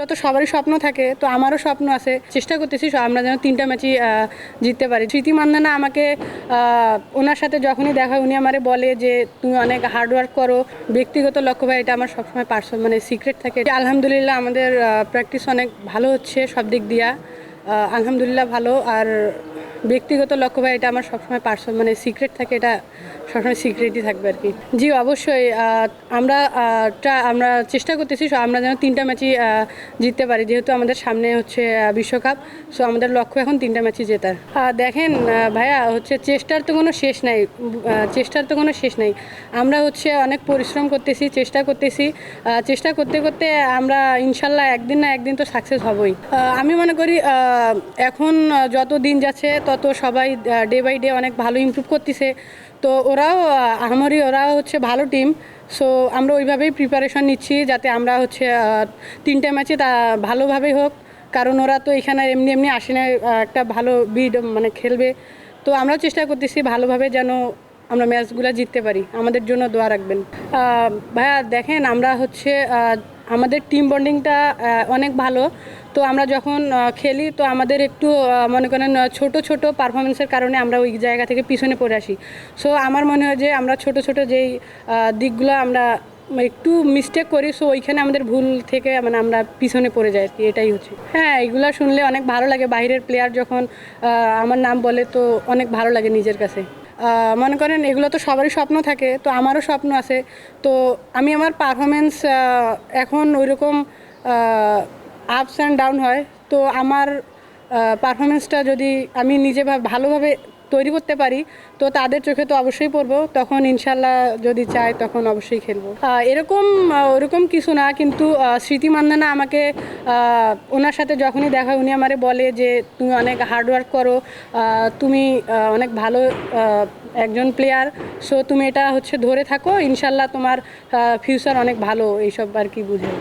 এগুলো তো সবারই স্বপ্ন থাকে, তো আমারও স্বপ্ন আছে। চেষ্টা করতেছি আমরা যেন তিনটা ম্যাচই জিততে পারি। স্মৃতি মান্দানা আমাকে ওনার সাথে যখনই দেখা উনি আমারে বলে যে, তুমি অনেক হার্ডওয়ার্ক করো। ব্যক্তিগত লক্ষ্য ভাই, এটা আমার সবসময় পার্সোনাল মানে সিক্রেট থাকে। আলহামদুলিল্লাহ, আমাদের প্র্যাকটিস অনেক ভালো হচ্ছে সব দিক দিয়া। আলহামদুলিল্লাহ ভালো। আর ব্যক্তিগত লক্ষ্য ভাই, এটা আমার সবসময় পার্সোনাল মানে সিক্রেট থাকে, এটা সবসময় সিক্রেটই থাকবে আর কি জি, অবশ্যই আমরা আমরা চেষ্টা করতেছি আমরা যেন তিনটা ম্যাচই জিততে পারি। যেহেতু আমাদের সামনে হচ্ছে বিশ্বকাপ, সো আমাদের লক্ষ্য এখন তিনটা ম্যাচই জেতার। দেখেন ভাইয়া, হচ্ছে চেষ্টার তো কোনো শেষ নাই চেষ্টার তো কোনো শেষ নাই। আমরা হচ্ছে অনেক পরিশ্রম করতেছি, চেষ্টা করতেছি চেষ্টা করতে করতে আমরা ইনশাল্লাহ একদিন না একদিন তো সাকসেস হবই। আমি মনে করি এখন যত দিন যাচ্ছে তত সবাই ডে বাই ডে অনেক ভালো ইমপ্রুভ করতেছে। তো ওরাও আহামরি ওরাও হচ্ছে ভালো টিম সো আমরা ওইভাবেই প্রিপারেশন নিচ্ছি যাতে আমরা হচ্ছে তিনটে ম্যাচে তা ভালোভাবেই হোক। কারণ ওরা তো এখানে এমনি এমনি আসে না একটা ভালো বিড মানে খেলবে। তো আমরাও চেষ্টা করতেছি ভালোভাবে যেন আমরা ম্যাচগুলো জিততে পারি। আমাদের জন্য দোয়া রাখবেন। ভাইয়া, দেখেন আমরা হচ্ছে আমাদের টিম বন্ডিংটা অনেক ভালো। তো আমরা যখন খেলি, তো আমাদের একটু মনে করেন ছোট ছোট পারফরমেন্সের কারণে আমরা ওই জায়গা থেকে পিছনে পড়ে আসি। সো আমার মনে হয় যে আমরা ছোট ছোট যেই দিকগুলো আমরা একটু মিস্টেক করি সো ওইখানে আমাদের ভুল থেকে মানে আমরা পিছনে পড়ে যাই আর কি, এটাই হচ্ছে। হ্যাঁ এগুলো শুনলে অনেক ভালো লাগে। বাইরের প্লেয়ার যখন আমার নাম বলে, তো অনেক ভালো লাগে নিজের কাছে। মনে করেন এগুলো তো সবারই স্বপ্ন থাকে, তো আমারও স্বপ্ন আছে। তো আমি আমার পারফরমেন্স এখন ওইরকম আপস অ্যান্ড ডাউন হয়। তো আমার পারফরমেন্সটা যদি আমি নিজে ভালোভাবে তৈরি করতে পারি, তো তাদের চোখে তো অবশ্যই পড়ব, তখন ইনশাল্লাহ যদি চায় তখন অবশ্যই খেলব। এরকম ওরকম কিছু না, কিন্তু স্মৃতি মান্দানা আমাকে ওনার সাথে যখনই দেখা উনি আমারে বলে যে, তুমি অনেক হার্ডওয়ার্ক করো তুমি অনেক ভালো একজন প্লেয়ার সো তুমি এটা হচ্ছে ধরে থাকো, ইনশাল্লাহ তোমার ফিউচার অনেক ভালো, এইসব আর কি বুঝে।